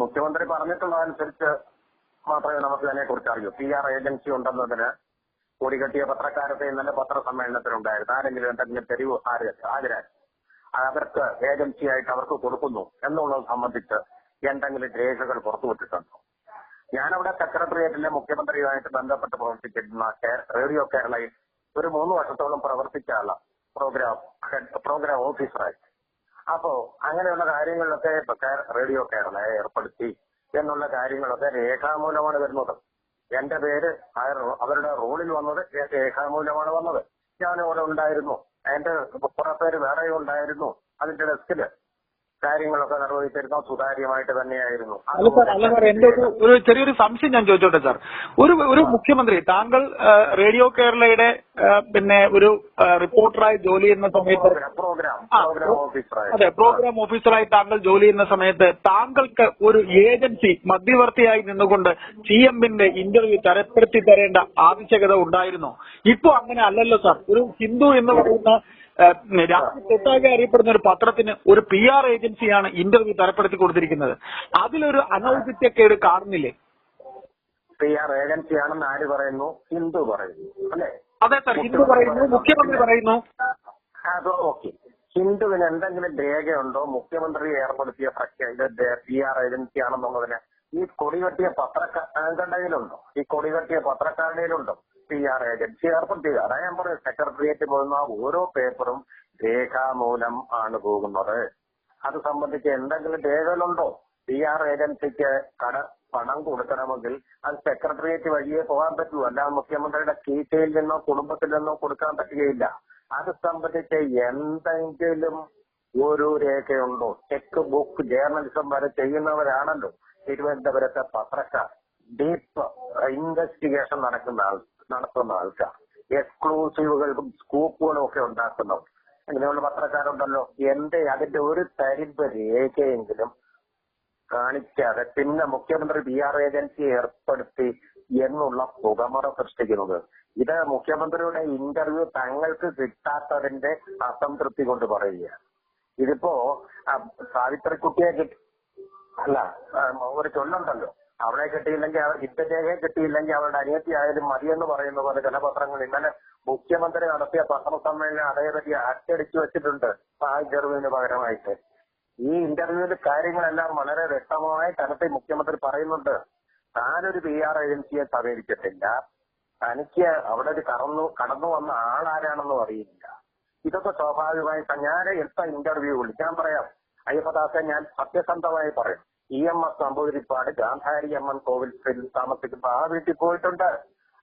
മുഖ്യമന്ത്രി പറഞ്ഞിട്ടുള്ളതനുസരിച്ച് മാത്രമേ നമുക്ക് ഇതിനെ കുറിച്ച് അറിയൂ പി ആർ ഏജൻസി ഉണ്ടെന്നതിന് കൊടികെട്ടിയ പത്രക്കാരത്തെ ഇന്നലെ പത്രസമ്മേളനത്തിലുണ്ടായിരുന്നു. ആരെങ്കിലും എന്തെങ്കിലും തെരുവ് ഹാജരാക്കി അവർക്ക് ഏജൻസിയായിട്ട് അവർക്ക് കൊടുക്കുന്നു എന്നുള്ളത് സംബന്ധിച്ച് എന്തെങ്കിലും രേഖകൾ പുറത്തുവിട്ടിട്ടുണ്ടോ ഞാനവിടെ സെക്രട്ടേറിയറ്റിലെ മുഖ്യമന്ത്രിയുമായിട്ട് ബന്ധപ്പെട്ട് പ്രവർത്തിച്ചിരുന്ന റേഡിയോ കേരളയിൽ ഒരു മൂന്ന് വർഷത്തോളം പ്രവർത്തിച്ച ആളാണ് പ്രോഗ്രാം പ്രോഗ്രാം ഓഫീസറായി. അപ്പോ അങ്ങനെയുള്ള കാര്യങ്ങളിലൊക്കെ റേഡിയോ കേരള ഏർപ്പെടുത്തി എന്നുള്ള കാര്യങ്ങളൊക്കെ രേഖാമൂലമാണ് വരുന്നത്. എന്റെ പേര് അവരുടെ റോളിൽ വന്നത് രേഖാമൂലമാണ് വന്നത്. ഞാൻ അവിടെ ഉണ്ടായിരുന്നു. എന്റെ കുറെ പേര് വേറെ ഉണ്ടായിരുന്നു. അതിന്റെ ഡെസ്കിൽ കാര്യങ്ങളൊക്കെ നിർവഹിച്ചിരുന്ന സുതാര്യമായിട്ട് തന്നെയായിരുന്നു. അല്ല സാർ അല്ല സാർ എന്റെ ഒരു ഒരു ചെറിയൊരു സംശയം ഞാൻ ചോദിച്ചോട്ടെ സാർ. ഒരു ഒരു മുഖ്യമന്ത്രി താങ്കൾ റേഡിയോ കേരളയുടെ പിന്നെ ഒരു റിപ്പോർട്ടറായി ജോലി ചെയ്യുന്ന സമയത്ത് പ്രോഗ്രാം പ്രോഗ്രാം പ്രോഗ്രാം ഓഫീസറായി. അതെ പ്രോഗ്രാം ഓഫീസറായി താങ്കൾ ജോലി ചെയ്യുന്ന സമയത്ത് താങ്കൾക്ക് ഒരു ഏജൻസി മധ്യവർത്തിയായി നിന്നുകൊണ്ട് സി എമ്മിന്റെ ഇന്റർവ്യൂ തരപ്പെടുത്തി തരേണ്ട ആവശ്യകത ഉണ്ടായിരുന്നോ? ഇപ്പൊ അങ്ങനെ അല്ലല്ലോ സാർ. ഒരു ഹിന്ദു എന്ന് പറയുന്ന രാജ്യത്തൊട്ടാകെ അറിയപ്പെടുന്ന ഒരു പത്രത്തിന് ഒരു പി ആർ ഏജൻസിയാണ് ഇന്റർവ്യൂ തരപ്പെടുത്തി കൊടുത്തിരിക്കുന്നത്. അതിലൊരു അനൗചിത്യക്കേട് കാണുന്നില്ലേ? പി ആർ ഏജൻസിയാണെന്ന് ആര് പറയുന്നു? ഹിന്ദു പറയുന്നു അല്ലെ? അതെ സർ ഹിന്ദു പറയുന്നു മുഖ്യമന്ത്രി പറയുന്നു. അത് ഓക്കെ. ഹിന്ദുവിന് എന്തെങ്കിലും രേഖയുണ്ടോ? മുഖ്യമന്ത്രി ഏർപ്പെടുത്തിയ ഇത് പി ആർ ഏജൻസി ആണെന്നുള്ളതിന് ഈ കൊടികെട്ടിയ പത്രക്കാരുടെ കയ്യിലുണ്ടോ ഈ കൊടികെട്ടിയ പത്രക്കാരുടെ കയ്യിലുണ്ടോ പി ആർ ഏജൻസി ഏർപ്പെടുത്തിയത് അതാ ഞാൻ പറയുന്നത് സെക്രട്ടേറിയറ്റ് പോകുന്ന ഓരോ പേപ്പറും രേഖാമൂലം ആണ് പോകുന്നത്. അത് സംബന്ധിച്ച് എന്തെങ്കിലും രേഖകളുണ്ടോ? പി ആർ ഏജൻസിക്ക് കട പണം കൊടുക്കണമെങ്കിൽ അത് സെക്രട്ടേറിയറ്റ് വഴിയേ പോകാൻ പറ്റൂ. അല്ലാതെ മുഖ്യമന്ത്രിയുടെ കീശയിൽ നിന്നോ കുടുംബത്തിൽ നിന്നോ കൊടുക്കാൻ പറ്റുകയില്ല. അത് സംബന്ധിച്ച് എന്തെങ്കിലും ഒരു രേഖയുണ്ടോ? ചെക്ക് ബുക്ക് ജേർണലിസം വരെ ചെയ്യുന്നവരാണല്ലോ. തിരുവനന്തപുരത്തെ പത്രക്കാർ. ഡീപ്പ് ഇൻവെസ്റ്റിഗേഷൻ നടക്കുന്ന ആൾ നടത്തുന്ന ആൾക്കാർ എക്സ്ക്ലൂസീവുകൾക്കും സ്കൂപ്പുകളും ഒക്കെ ഉണ്ടാക്കുന്നവർ. ഇങ്ങനെയുള്ള പത്രക്കാരുണ്ടല്ലോ. എന്റെ അതിന്റെ ഒരു തരിപ്പ് രേഖയെങ്കിലും കാണിക്കാതെ പിന്നെ മുഖ്യമന്ത്രി പി ആർ ഏജൻസി ഏർപ്പെടുത്തി എന്നുള്ള പുകമറ സൃഷ്ടിക്കുന്നത്. ഇത് മുഖ്യമന്ത്രിയുടെ ഇന്റർവ്യൂ തങ്ങൾക്ക് കിട്ടാത്തതിന്റെ അസംതൃപ്തി കൊണ്ട് പറയുകയാണ്. ഇതിപ്പോ സാവിത്രി സാവിത്രിക്കുട്ടിയെ കിട്ടി. അല്ല ഒരു ചൊല്ലുണ്ടല്ലോ. അവളെ കിട്ടിയില്ലെങ്കിൽ ഹിറ്റരേഖയെ കിട്ടിയില്ലെങ്കിൽ അവരുടെ അനിയത്തി ആയാലും മതിയെന്ന് പറയുന്ന പോലെ ചില പത്രങ്ങൾ ഇന്നലെ മുഖ്യമന്ത്രി നടത്തിയ പത്രസമ്മേളനം അതേപറ്റി അച്ചടിച്ചു വെച്ചിട്ടുണ്ട് ഇന്റർവ്യൂവിന് പകരമായിട്ട്. ഈ ഇന്റർവ്യൂവിൽ കാര്യങ്ങളെല്ലാം വളരെ വ്യക്തമായ തരത്തിൽ മുഖ്യമന്ത്രി പറയുന്നുണ്ട്. താനൊരു പി ആർ ഏജൻസിയെ സമീപിച്ചിട്ടില്ല. തനിക്ക് അവിടെ ഒരു കടന്നു കടന്നു വന്ന ആളാരാണെന്നും അറിയില്ല. ഇതൊക്കെ സ്വാഭാവികമായി ഞാൻ എടുത്ത ഇന്റർവ്യൂ ഞാൻ പറയാം അയ്യപ്പദാസെ ഞാൻ സത്യസന്ധമായി പറയും. E M S Namboodiripad Gandhari Amman Kovil താമസിക്കുമ്പോ ആ വീട്ടിൽ പോയിട്ടുണ്ട്.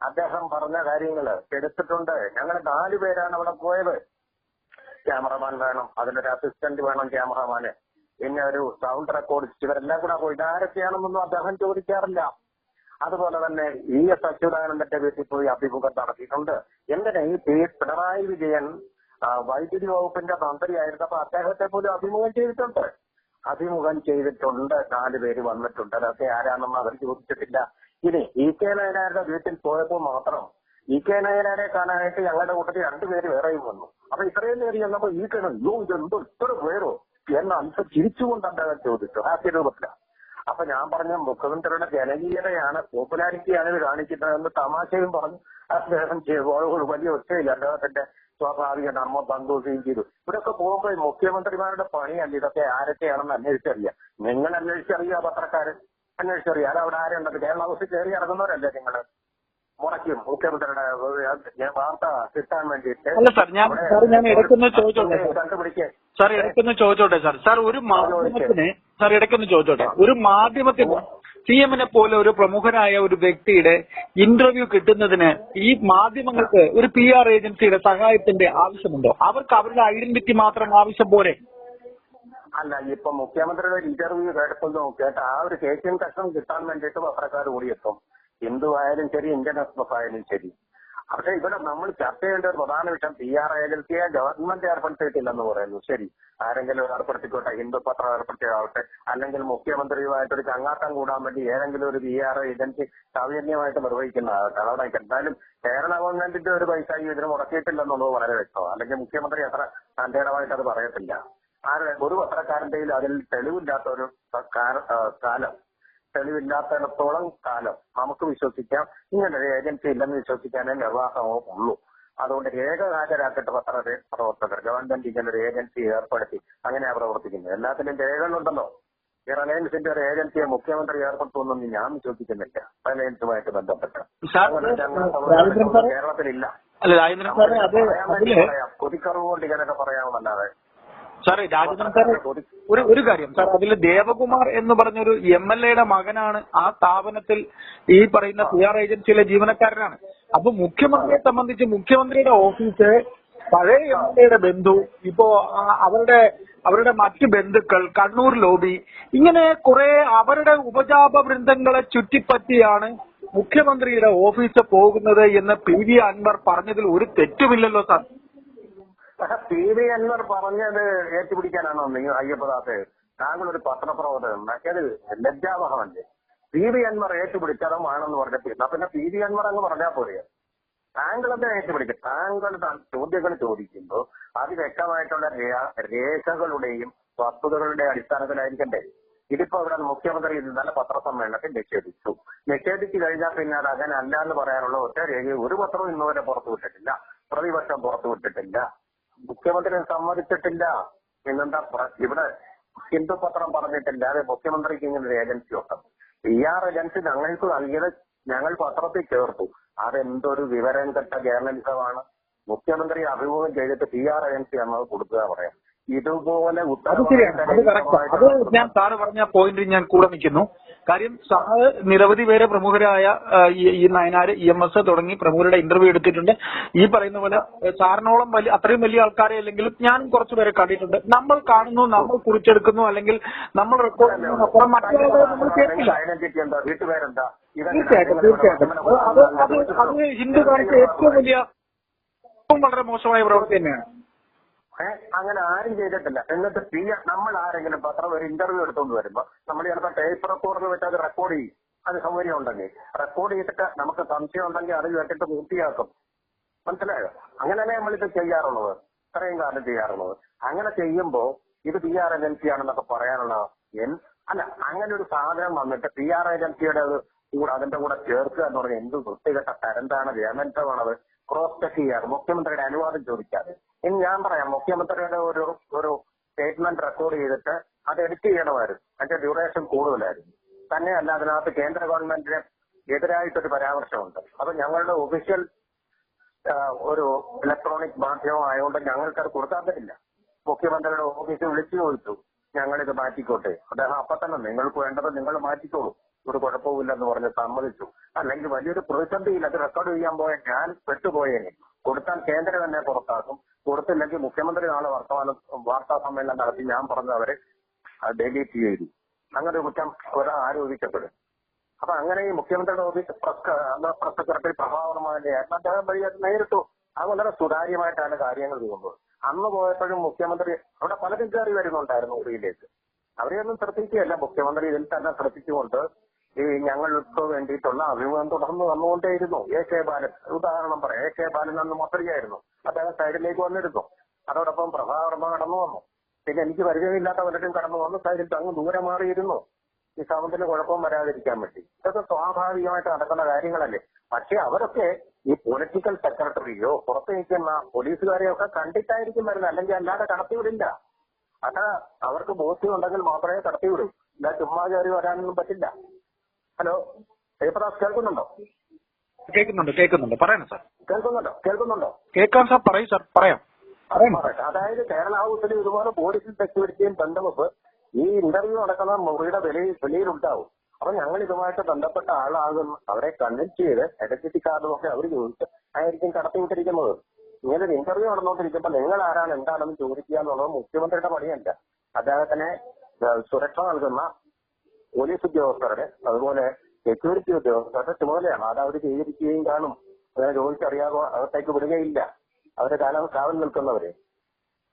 അദ്ദേഹം പറഞ്ഞ കാര്യങ്ങൾ എടുത്തിട്ടുണ്ട്. ഞങ്ങൾ നാലു പേരാണ് അവിടെ പോയത്. ക്യാമറമാൻ വേണം അതിലൊരു അസിസ്റ്റന്റ് വേണം ക്യാമറമാന്. പിന്നെ ഒരു സൗണ്ട് റെക്കോർഡിസ്റ്റ് ഇവരെല്ലാം കൂടെ പോയി. ആരൊക്കെയാണെന്നൊന്നും അദ്ദേഹം ചോദിക്കാറില്ല. അതുപോലെ തന്നെ ഇ എസ് അച്യുതാനന്ദന്റെ വീട്ടിൽ പോയി അഭിമുഖം നടത്തിയിട്ടുണ്ട്. എന്തിനാ ഈ പിണറായി വിജയൻ വൈദ്യുതി വകുപ്പിന്റെ മന്ത്രിയായിരുന്നപ്പോ അദ്ദേഹത്തെ പോലും അഭിമുഖം ചെയ്തിട്ടുണ്ട്? അഭിമുഖം ചെയ്തിട്ടുണ്ട്. നാല് പേര് വന്നിട്ടുണ്ട്. അതൊക്കെ ആരാണെന്ന് അവർ ചോദിച്ചിട്ടില്ല. ഇനി ഇ കെ നയനാരുടെ വീട്ടിൽ പോയപ്പോൾ മാത്രം ഇ കെ നയനാരെ കാണാനായിട്ട് ഞങ്ങളുടെ കൂട്ടത്തിൽ രണ്ടുപേര് വേറെയും വന്നു. അപ്പൊ ഇത്രയും പേര് ചെന്നപ്പോ ഈ കെ യോ ഇതെന്തോ ഇത്ര പേരോ എന്ന അംശം ചിരിച്ചുകൊണ്ട് അദ്ദേഹം ചോദിച്ചു രൂപത്തില. അപ്പൊ ഞാൻ പറഞ്ഞ മുഖ്യമന്ത്രിയുടെ ജനകീയതയാണ്. പോപ്പുലാരിറ്റിയാണ് ഇത് കാണിക്കുന്നതെന്ന് തമാശയും പറഞ്ഞു. അദ്ദേഹം വലിയ ഒച്ചയില്ല. അദ്ദേഹത്തിന്റെ സ്വാഭാവിക ധർമ്മം പങ്കുവയ്ക്കുകയും ചെയ്തു ഇവിടെയൊക്കെ പോകുമ്പോൾ മുഖ്യമന്ത്രിമാരുടെ പണിയല്ല ഇതൊക്കെ ആരൊക്കെയാണെന്ന് അന്വേഷിച്ചറിയാം. നിങ്ങൾ അന്വേഷിച്ചറിയുക പത്രക്കാരൻ അന്വേഷിച്ചറിയുക അത് അവിടെ ആരുണ്ടത് കേരള ഹൗസിൽ കയറി ഇറങ്ങുന്നവരല്ലേ നിങ്ങൾ മുറയ്ക്കും മുഖ്യമന്ത്രിയുടെ വാർത്ത കിട്ടാൻ വേണ്ടിയിട്ട്. അല്ല സാർ ഇടയ്ക്കൊന്ന് ചോദിച്ചോട്ടെ സാർ സാർ ഒരു മാധ്യമത്തിന് സാർ ഇടയ്ക്കൊന്ന് ചോദിച്ചോട്ടെ ഒരു മാധ്യമത്തിന് സി എമ്മിനെ പോലെ ഒരു പ്രമുഖനായ ഒരു വ്യക്തിയുടെ ഇന്റർവ്യൂ കിട്ടുന്നതിന് ഈ മാധ്യമങ്ങൾക്ക് ഒരു പി ആർ ഏജൻസിയുടെ സഹായത്തിന്റെ ആവശ്യമുണ്ടോ? അവർക്ക് അവരുടെ ഐഡന്റിറ്റി മാത്രം ആവശ്യം പോലെ അല്ല ഇപ്പൊ മുഖ്യമന്ത്രിയുടെ ഇന്റർവ്യൂ കേട്ടപ്പോൾ കേട്ട ആ ഒരു കേസിൻ കഷ്ണം കിട്ടാൻ വേണ്ടിയിട്ട് പത്രക്കാർ ഓടിയെത്തും. ഹിന്ദു ആയാലും ശരി ഇന്ത്യൻ ആയാലും ശരി. പക്ഷെ ഇവിടെ നമ്മൾ ചർച്ച ചെയ്യേണ്ട ഒരു പ്രധാന വിഷയം പി ആർ ഏജൻസിയെ ഗവൺമെന്റ് ഏർപ്പെടുത്തിയിട്ടില്ലെന്ന് പറയുന്നു. ശരി. ആരെങ്കിലും ഏർപ്പെടുത്തിക്കോട്ടെ? ഹിന്ദു പത്രം ഏർപ്പെടുത്തിയാവട്ടെ അല്ലെങ്കിൽ മുഖ്യമന്ത്രിയുമായിട്ട് ഒരു ചങ്ങാത്തം കൂടാൻ വേണ്ടി ഏതെങ്കിലും ഒരു പി ആർ ഏജൻസി സൗജന്യമായിട്ട് നിർവഹിക്കുന്നതാകട്ടെ അതവിടെ എന്തായാലും കേരള ഗവൺമെന്റിന്റെ ഒരു പൈസ ഈ ഇതിന് മുടക്കിയിട്ടില്ലെന്നുള്ളത് വളരെ വ്യക്തമാണ്. അല്ലെങ്കിൽ മുഖ്യമന്ത്രി അത്ര തന്റേടമായിട്ട് അത് പറയത്തില്ല. ആരുടെ? ഒരു പത്രക്കാരന്റെയും അതിൽ തെളിവില്ലാത്ത ഒരു കാല- തെളിവില്ലാത്തിടത്തോളം കാലം നമുക്ക് വിശ്വസിക്കാം. ഇങ്ങനെ ഒരു ഏജൻസി ഇല്ലെന്ന് വിശ്വസിക്കാനേ നിർവാഹമോ ഉള്ളൂ. അതുകൊണ്ട് ഏക ഹാജരാക്കിയിട്ട് പത്ര പ്രവർത്തകർ ഗവൺമെന്റ് ഇങ്ങനെ ഒരു ഏജൻസി ഏർപ്പെടുത്തി അങ്ങനെയാ പ്രവർത്തിക്കുന്നത്. എല്ലാത്തിനും രേഖകളുണ്ടല്ലോ. ഈ റിലയൻസിന്റെ ഒരു ഏജൻസിയെ മുഖ്യമന്ത്രി ഏർപ്പെടുത്തുമെന്നൊന്നും ഞാൻ വിശ്വസിക്കുന്നില്ല. റിലയൻസുമായിട്ട് ബന്ധപ്പെട്ട്. കേരളത്തിലില്ല. കൊതിക്കറവ് കൊണ്ട് ഇങ്ങനെയൊക്കെ പറയാമെന്നല്ലാതെ സാറേ രാജേന്ദ്രൻ സാർ ഒരു ഒരു കാര്യം. സാർ അതിൽ ദേവകുമാർ എന്ന് പറഞ്ഞൊരു എം എൽ എയുടെ മകനാണ് ആ സ്ഥാപനത്തിൽ ഈ പറയുന്ന പി ആർ ഏജൻസിയിലെ ജീവനക്കാരനാണ്. അപ്പൊ മുഖ്യമന്ത്രിയെ സംബന്ധിച്ച് മുഖ്യമന്ത്രിയുടെ ഓഫീസ് പഴയ എം എൽ എയുടെ ബന്ധു ഇപ്പോ അവരുടെ അവരുടെ മറ്റ് ബന്ധുക്കൾ കണ്ണൂർ ലോബി ഇങ്ങനെ കുറെ അവരുടെ ഉപജാപ വൃന്ദങ്ങളെ ചുറ്റിപ്പറ്റിയാണ് മുഖ്യമന്ത്രിയുടെ ഓഫീസ് പോകുന്നത് എന്ന് പി വി അൻവർ പറഞ്ഞതിൽ ഒരു തെറ്റുമില്ലല്ലോ സാർ. പി വി അൻവർ പറഞ്ഞത് ഏറ്റുപിടിക്കാനാണോ നിങ്ങൾ അയ്യപ്പദാസ്? താങ്കൾ ഒരു പത്രപ്രവർത്തകൻ. മറ്റേത് ലജ്ജാവഹമല്ലേ? പി വി അൻവർ ഏറ്റുപിടിച്ചതുമാണെന്ന് പറഞ്ഞിട്ട് എന്നാ പിന്നെ പി വി അൻവർ അങ്ങ് പറഞ്ഞാൽ പോരെ. താങ്കൾ എന്താ ഏറ്റുപിടിക്കുക? താങ്കൾ ചോദ്യങ്ങൾ ചോദിക്കുമ്പോൾ അത് വ്യക്തമായിട്ടുള്ള രേഖകളുടെയും വസ്തുതകളുടെ അടിസ്ഥാനത്തിലായിരിക്കണ്ടേ? ഇതിപ്പോ ഇവിടെ മുഖ്യമന്ത്രി ഇന്നലെ പത്രസമ്മേളനത്തിൽ നിഷേധിച്ചു. നിഷേധിച്ചു കഴിഞ്ഞാൽ പിന്നെ അത് അങ്ങനെ അല്ല എന്ന് പറയാനുള്ള ഒറ്റ രേഖ ഒരു പത്രവും ഇന്നുവരെ പുറത്തുവിട്ടിട്ടില്ല. പ്രതിപക്ഷം പുറത്തു വിട്ടിട്ടില്ല മുഖ്യമന്ത്രി സമ്മതിച്ചിട്ടില്ല പിന്നെന്താ ഇവിടെ ഹിന്ദു പത്രം പറഞ്ഞിട്ടില്ല. അതെ മുഖ്യമന്ത്രിക്ക് ഇങ്ങനെ ഒരു ഏജൻസി ഉണ്ട്. പി ആർ ഏജൻസി ഞങ്ങൾക്ക് നൽകിയത് ഞങ്ങൾ പത്രത്തിൽ ചേർത്തു. അതെന്തൊരു വിവരം കെട്ട ജേർണലിസമാണ് മുഖ്യമന്ത്രി അഭിമുഖം ചെയ്തിട്ട് പി ആർ ഏജൻസി എന്നത് കൊടുക്കുക പറയാം. ഇതുപോലെ അത് ശരിയാണ്. അത് കറക്റ്റ് അത് ഞാൻ സാറ് പറഞ്ഞ പോയിന്റിൽ ഞാൻ കൂടെ നിൽക്കുന്നു. കാര്യം സാറ് നിരവധി പേരെ പ്രമുഖരായ ഈ നയനാര് ഇ എം എസ് തുടങ്ങി പ്രമുഖരുടെ ഇന്റർവ്യൂ എടുത്തിട്ടുണ്ട്. ഈ പറയുന്ന പോലെ സാറിനോളം വലിയ അത്രയും വലിയ ആൾക്കാരെ അല്ലെങ്കിലും ഞാനും കുറച്ചു പേരെ കണ്ടിട്ടുണ്ട്. നമ്മൾ കാണുന്നു നമ്മൾ കുറിച്ചെടുക്കുന്നു അല്ലെങ്കിൽ നമ്മൾ റെക്കോർഡ് ചെയ്യുന്നു അപ്പുറം മറ്റുള്ളവരെ നമ്മൾ കേൾക്കില്ല. തീർച്ചയായിട്ടും തീർച്ചയായിട്ടും. അത് അത് ഹിന്ദു കാണിച്ച ഏറ്റവും വലിയ ഏറ്റവും വളരെ മോശമായ പ്രവൃത്തി തന്നെയാണ്. അങ്ങനെ ആരും ചെയ്തിട്ടില്ല. എന്നിട്ട് പി നമ്മൾ ആരെങ്കിലും പത്രം ഒരു ഇന്റർവ്യൂ എടുത്തുകൊണ്ട് വരുമ്പോ നമ്മൾ ചിലപ്പോൾ ടേപ്പ് റെക്കോർഡർ വെച്ച് അത് റെക്കോർഡ് ചെയ്യും. അത് സൗകര്യം ഉണ്ടെങ്കിൽ. റെക്കോർഡ് ചെയ്തിട്ട് നമുക്ക് സംശയം ഉണ്ടെങ്കിൽ അത് കേട്ടിട്ട് പൂർത്തിയാക്കും. മനസ്സിലായോ? അങ്ങനെയല്ലേ നമ്മളിത് ചെയ്യാറുള്ളത്? ഇത്രയും കാലം ചെയ്യാറുള്ളത്. അങ്ങനെ ചെയ്യുമ്പോൾ ഇത് പി ആർ ഏജൻസി ആണെന്നൊക്കെ പറയാനുള്ള അല്ല അങ്ങനെ ഒരു സാധനം വന്നിട്ട് പി ആർ ഏജൻസിയുടെ കൂടെ അതിന്റെ കൂടെ ചേർക്കുക എന്ന് പറഞ്ഞാൽ എന്ത് വൃത്തികെട്ട തരംതാണ് ഗവൺമെന്റാണത് ക്രോസ് ചെക്ക് ചെയ്യാറ്. മുഖ്യമന്ത്രിയുടെ അനുവാദം ചോദിക്കാതെ ഇനി ഞാൻ പറയാം. മുഖ്യമന്ത്രിയുടെ ഒരു ഒരു സ്റ്റേറ്റ്മെന്റ് റെക്കോർഡ് ചെയ്തിട്ട് അത് എഡിറ്റ് ചെയ്യണമായിരുന്നു. അതിന്റെ ഡ്യൂറേഷൻ കൂടുതലായിരുന്നു. തന്നെയല്ല അതിനകത്ത് കേന്ദ്ര ഗവൺമെന്റിന് എതിരായിട്ടൊരു പരാമർശമുണ്ട്. അപ്പൊ ഞങ്ങളുടെ ഒഫീഷ്യൽ ഒരു ഇലക്ട്രോണിക് മാധ്യമം ആയതുകൊണ്ട് ഞങ്ങൾക്ക് അത് കൊടുക്കാൻ പറ്റില്ല. മുഖ്യമന്ത്രിയുടെ ഓഫീസിൽ വിളിച്ചു ചോദിച്ചു. ഞങ്ങളിത് മാറ്റിക്കോട്ടെ. അദ്ദേഹം അപ്പൊ തന്നെ നിങ്ങൾക്ക് വേണ്ടത് നിങ്ങൾ മാറ്റിക്കോളൂ. ഒരു കുഴപ്പമില്ലെന്ന് പറഞ്ഞ് സമ്മതിച്ചു. അല്ലെങ്കിൽ വലിയൊരു പ്രതിസന്ധിയിൽ അത് റെക്കോർഡ് ചെയ്യാൻ പോയ ഞാൻ പെട്ടുപോയേനെ. കൊടുത്താൽ കേന്ദ്രം തന്നെ പുറത്താക്കും. കൊടുത്തില്ലെങ്കിൽ മുഖ്യമന്ത്രി നാളെ വർത്തമാനം വാർത്താ സമ്മേളനം നടത്തി ഞാൻ പറഞ്ഞവരെ ഡെലീറ്റ് ചെയ്തു അങ്ങനെ ഒരാൾ ആരോപിക്കപ്പെടും. അപ്പൊ അങ്ങനെ ഈ മുഖ്യമന്ത്രിയുടെ ഓഫീസ് പ്രസ് സെക്രട്ടറി പ്രഭാകരമായിരുന്നു അദ്ദേഹം വഴി നേരിട്ടു. അത് വളരെ സുതാര്യമായിട്ടാണ് കാര്യങ്ങൾ കൊണ്ടുപോകുന്നത് അന്ന് പോയപ്പോഴും മുഖ്യമന്ത്രി അവിടെ പലരും കയറി വരുന്നുണ്ടായിരുന്നു മുറിയിലേക്ക് അവരെയൊന്നും ശ്രദ്ധിക്കുകയല്ല. മുഖ്യമന്ത്രി ഇതിൽ തന്നെ ശ്രദ്ധിച്ചുകൊണ്ട് ഈ ഞങ്ങൾക്ക് വേണ്ടിയിട്ടുള്ള അഭിമുഖം തുടർന്ന് വന്നുകൊണ്ടേയിരുന്നു. A K Balan. ഉദാഹരണം പറയാം. എ കെ ബാലൻ അന്ന് മന്ത്രിയായിരുന്നു. അദ്ദേഹം സൈഡിലേക്ക് വന്നിരുന്നു. അതോടൊപ്പം പ്രഭാവർമ്മ കടന്നു വന്നു. പിന്നെ എനിക്ക് പരിചയമില്ലാത്ത പലരും കടന്നു വന്നു. സൈഡിൽ അങ്ങ് ദൂരെ മാറിയിരുന്നു. ഈ സമത്തിന് കുഴപ്പം വരാതിരിക്കാൻ വേണ്ടി. ഇതൊക്കെ സ്വാഭാവികമായിട്ട് നടക്കുന്ന കാര്യങ്ങളല്ലേ. പക്ഷെ അവരൊക്കെ ഈ പൊളിറ്റിക്കൽ സെക്രട്ടറിയോ പുറത്ത് നിൽക്കുന്ന പോലീസുകാരെയോ ഒക്കെ കണ്ടിട്ടായിരിക്കും വരുന്നത്. അല്ലെങ്കിൽ അല്ലാതെ കടത്തിവിടില്ല. അത് അവർക്ക് ബോധ്യം ഉണ്ടെങ്കിൽ മാത്രമേ കടത്തിവിടൂ. ഇല്ല ചുമ്മാ കയറി വരാനൊന്നും പറ്റില്ല. ഹലോ ജയപ്രകാശ് കേൾക്കുന്നുണ്ടോ? കേൾക്കുന്നുണ്ട് കേൾക്കുന്നുണ്ട്. പറയണം സാർ. കേൾക്കുന്നുണ്ടോ? കേൾക്കുന്നുണ്ടോ? കേൾക്കാം സാർ. പറയൂ സാർ. പറയാം. പറയട്ടെ. അതായത് കേരള ഹൗസിൽ ഇതുപോലെ പോലീസിൽ സെക്യൂരിറ്റിയും ബന്ധവെപ്പ് ഈ ഇന്റർവ്യൂ നടക്കുന്ന മുറിയുടെ വെളിയിൽ വെളിയിലുണ്ടാവും. അപ്പൊ ഞങ്ങൾ ഇതുമായിട്ട് ബന്ധപ്പെട്ട ആളാകും അവരെ കൺവിൻസ് ചെയ്ത് ഐഡന്റിറ്റി കാർഡും ഒക്കെ അവർ ചോദിച്ച് ആയിരിക്കും കടത്തിവിട്ടിരിക്കുന്നത്. ഇങ്ങനെ ഒരു ഇന്റർവ്യൂ നടന്നുകൊണ്ടിരിക്കുമ്പോൾ നിങ്ങൾ ആരാണ് എന്താണെന്ന് ചോദിക്കുക എന്നുള്ളത് മുഖ്യമന്ത്രിയുടെ പണിയല്ല. അദ്ദേഹത്തിന് സുരക്ഷ നൽകുന്ന പോലീസ് ഉദ്യോഗസ്ഥരുടെ അതുപോലെ സെക്യൂരിറ്റി ഉദ്യോഗസ്ഥരുടെ ചുമതലയാണ്. അത് അവർ ചെയ്തിരിക്കുകയും കാണും. അങ്ങനെ ചോദിച്ചറിയാതെ അകത്തേക്ക് വിടുകയില്ല. അവരെ കാലം കാവൽ നിൽക്കുന്നവരെ.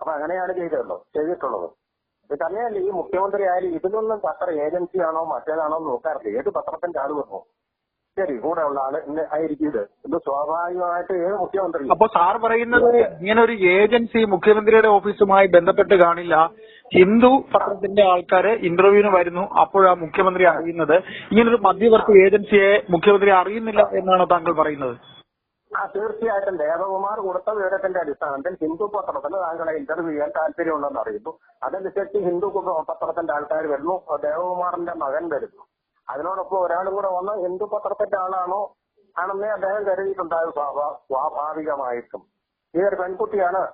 അപ്പൊ അങ്ങനെയാണ് ചെയ്തിട്ടുള്ളത് ചെയ്തിട്ടുള്ളത്. തന്നെയല്ല ഈ മുഖ്യമന്ത്രി ആയാലും ഇതിനൊന്നും പത്ര ഏജൻസിയാണോ മറ്റേതാണോ നോക്കാറില്ല. ഏത് പത്രത്തിന്റെ ആൾ വന്നു? ശരി കൂടെ ഉള്ള ആൾ ആയിരിക്കും ഇത്. ഇത് സ്വാഭാവികമായിട്ട് ഏത് മുഖ്യമന്ത്രി അപ്പൊ സാർ പറയുന്നത് ഇങ്ങനെ ഒരു ഏജൻസി മുഖ്യമന്ത്രിയുടെ ഓഫീസുമായി ബന്ധപ്പെട്ട് കാണില്ല. ഹിന്ദു പത്രത്തിന്റെ ആൾക്കാര് ഇന്റർവ്യൂവിന് വരുന്നു. അപ്പോഴാ മുഖ്യമന്ത്രി അറിയുന്നത്. ഇങ്ങനൊരു മധ്യവർത്തി ഏജൻസിയെ മുഖ്യമന്ത്രി അറിയുന്നില്ല എന്നാണ് താങ്കൾ പറയുന്നത്? ആ തീർച്ചയായിട്ടും. ദേവകുമാർ കൊടുത്ത വിവരത്തിന്റെ അടിസ്ഥാനത്തിൽ ഹിന്ദു പത്രത്തിന് താങ്കളെ ഇന്റർവ്യൂ ചെയ്യാൻ താല്പര്യമുണ്ടെന്ന് അറിയുന്നു. അതനുസരിച്ച് ഹിന്ദു പത്രത്തിന്റെ ആൾക്കാർ വരുന്നു. ദേവകുമാറിന്റെ മകൻ വരുന്നു. അതിനോടൊപ്പം ഒരാളും കൂടെ വന്ന് ഹിന്ദു പത്രത്തിന്റെ ആളാണോ ആണെന്നേ അദ്ദേഹം കരുതിയിട്ടുണ്ടാകും സ്വാഭാ- സ്വാഭാവികമായിട്ടും. ഈ ഒരു പെൺകുട്ടിയാണ്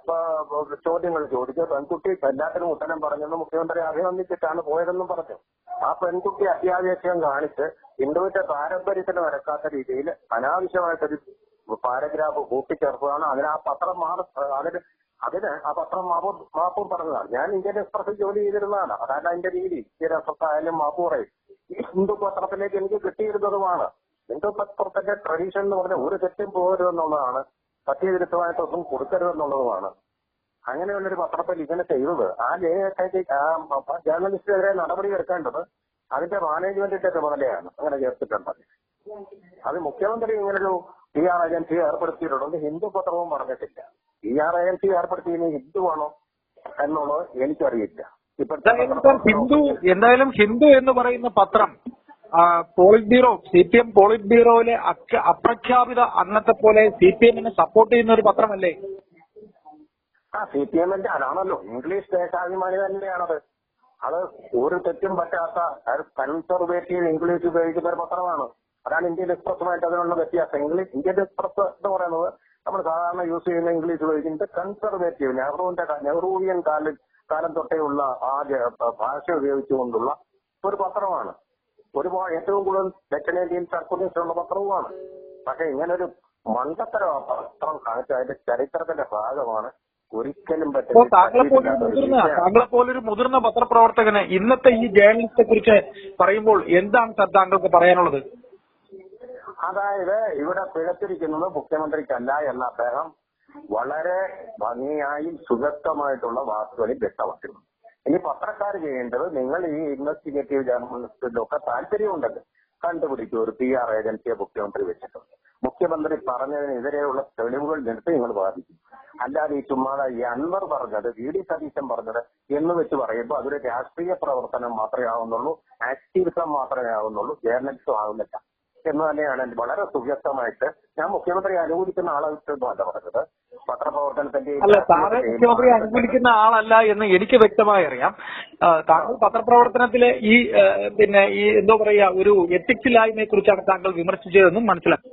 ചോദ്യങ്ങൾ ചോദിച്ചത്. പെൺകുട്ടി എല്ലാത്തിനും ഉത്തരം പറഞ്ഞെന്ന് മുഖ്യമന്ത്രി അഭിനന്ദിച്ചിട്ടാണ് പോയതെന്നും പറഞ്ഞു. ആ പെൺകുട്ടി അത്യാവശ്യം കാണിച്ച് ഹിന്ദുവിന്റെ പാരമ്പര്യത്തിന് വരക്കാത്ത രീതിയിൽ അനാവശ്യമായിട്ടൊരു പാരഗ്രാഫ് കൂട്ടിച്ചേർത്തതാണ്. അതിന് ആ പത്രം മാറി അതിന് അതിന് ആ പത്രം മാപ്പൂർ മാപ്പും പറഞ്ഞതാണ്. ഞാൻ ഇന്ത്യൻ എക്സ്പ്രസിൽ ജോലി ചെയ്തിരുന്നതാണ്. അതാണ് അതിന്റെ രീതി ഇന്ത്യൻ എക്സ്പ്രസ് ആയാലും മാപ്പ് പറയും. ഈ ഹിന്ദു പത്രത്തിലേക്ക് എനിക്ക് കിട്ടിയിരുന്നതുമാണ്. ഹിന്ദു പത്രത്തിന്റെ ട്രഡീഷൻ എന്ന് പറഞ്ഞാൽ ഒരു തെറ്റും പോകരുതെന്നുള്ളതാണ്. സത്യവിരുദ്ധമായിട്ടൊന്നും കൊടുക്കരുതെന്നുള്ളതുമാണ്. അങ്ങനെയുള്ളൊരു പത്രത്തിൽ ഇങ്ങനെ ചെയ്തത്. ആ ലേഖനത്തേക്ക് ആ ജേർണലിസ്റ്റിനെതിരെ നടപടി എടുക്കേണ്ടത് അതിന്റെ മാനേജ്മെന്റിന്റെ ചുമതലയാണ്. അങ്ങനെ ചേർത്തിട്ടുണ്ട്. അത് മുഖ്യമന്ത്രി ഇങ്ങനൊരു പി ആർ ഏജൻസി ഏർപ്പെടുത്തിയിട്ടുണ്ട് ഹിന്ദു പത്രവും പറഞ്ഞിട്ടില്ല. പി ആർ ഏജൻസി ഏർപ്പെടുത്തിയത് ഹിന്ദുവാണോ എന്നുള്ളത് എനിക്കറിയില്ല. ഇപ്പോഴത്തെ ഹിന്ദു എന്തായാലും ഹിന്ദു എന്ന് പറയുന്ന പത്രം polit bureau C P M polit ബ്യൂറോയിലെ അപ്രഖ്യാപിത അന്നത്തെ പോലെ സി പി എമ്മിനെ സപ്പോർട്ട് ചെയ്യുന്ന ഒരു പത്രമല്ലേ? ആ സി പി എമ്മിന്റെ അതാണല്ലോ. ഇംഗ്ലീഷ് ദേശാഭിമാനി തന്നെയാണത്. അത് ഒരു തെറ്റും പറ്റാത്ത കൺസർവേറ്റീവ് ഇംഗ്ലീഷ് ഉപയോഗിക്കുന്ന ഒരു പത്രമാണ്. അതാണ് ഇന്ത്യൻ എക്സ്പ്രസുമായിട്ട് അതിനുള്ള വ്യത്യാസം. ഇംഗ്ലീഷ് ഇന്ത്യൻ എക്സ്പ്രസ് എന്ന് പറയുന്നത് നമ്മൾ സാധാരണ യൂസ് ചെയ്യുന്ന ഇംഗ്ലീഷ് ഉപയോഗിക്കുന്നത് കൺസർവേറ്റീവ് നെഹ്റുവിന്റെ നെഹ്റൂവിയൻ കാലം കാലം തൊട്ടേയുള്ള ആ ഭാഷ ഉപയോഗിച്ചുകൊണ്ടുള്ള ഒരു പത്രമാണ്. ഒരുപാട് ഏറ്റവും കൂടുതൽ ദക്ഷിണേന്ത്യയിൽ സർക്കുലേഷനുള്ള പത്രവുമാണ്. പക്ഷെ ഇങ്ങനൊരു മണ്ടത്തരം ആ പത്രം കാണിച്ച അതിന്റെ ചരിത്രത്തിന്റെ ഭാഗമാണ് ഒരിക്കലും പറ്റില്ല മുതിർന്ന പത്രപ്രവർത്തകന് ഇന്നത്തെ ഈ ജേർണലിസ്റ്റിനെ കുറിച്ച് പറയുമ്പോൾ എന്താണ് ശ്രദ്ധ താങ്കൾക്ക് പറയാനുള്ളത്? അതായത് ഇവിടെ പിഴച്ചിരിക്കുന്നത് മുഖ്യമന്ത്രിക്കല്ല എന്ന അദ്ദേഹം വളരെ ഭംഗിയായി സുഗക്തമായിട്ടുള്ള വാക്കുകളിൽ വ്യക്തമാക്കുന്നു. ഇനി പത്രക്കാർ ചെയ്യേണ്ടത് നിങ്ങൾ ഈ ഇൻവെസ്റ്റിഗേറ്റീവ് ജേർണലിസ്റ്റിന്റെ ഒക്കെ താല്പര്യമുണ്ടല്ലോ കണ്ടുപിടിക്കൂ. ഒരു പി ആർ ഏജൻസിയെ മുഖ്യമന്ത്രി വെച്ചിട്ടുണ്ട്. മുഖ്യമന്ത്രി പറഞ്ഞതിനെതിരെയുള്ള തെളിവുകൾ നിർത്തി നിങ്ങൾ ബാധിക്കും അല്ലാതെ ഈ ചുമ്മാതെ ഈ അൻവർ പറഞ്ഞത് വി ഡി സതീശൻ പറഞ്ഞത് എന്ന് വെച്ച് പറയുമ്പോൾ അതൊരു രാഷ്ട്രീയ പ്രവർത്തനം മാത്രമേ ആവുന്നുള്ളൂ ആക്ടിവിസം മാത്രമേ ആവുന്നുള്ളൂ ജേർണലിസം ആവുന്നില്ല. എന്ന് തന്നെയാണ് വളരെ സുവ്യക്തമായിട്ട് ഞാൻ മുഖ്യമന്ത്രി അനുകൂലിക്കുന്ന ആളായിട്ടൊന്നുമല്ല പറഞ്ഞത്. പത്രപ്രവർത്തനത്തിന്റെ അല്ല താങ്കൾ മുഖ്യമന്ത്രി അനുകൂലിക്കുന്ന ആളല്ല എന്ന് എനിക്ക് വ്യക്തമായി അറിയാം. താങ്കൾ പത്രപ്രവർത്തനത്തിലെ ഈ പിന്നെ ഈ എന്തോ പറയാ ഒരു എത്തിക്സില്ലായ്മയെ കുറിച്ചാണ് താങ്കൾ വിമർശിച്ചതെന്നും മനസ്സിലാക്കി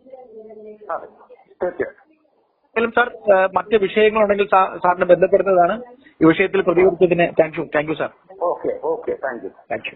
തീർച്ചയായും സാർ മറ്റു വിഷയങ്ങളുണ്ടെങ്കിൽ സാറിനെ ബന്ധപ്പെടുന്നതാണ്. ഈ വിഷയത്തിൽ പ്രതികരിച്ചതിന് thank you thank you sir. Okay okay thank you. Thank you.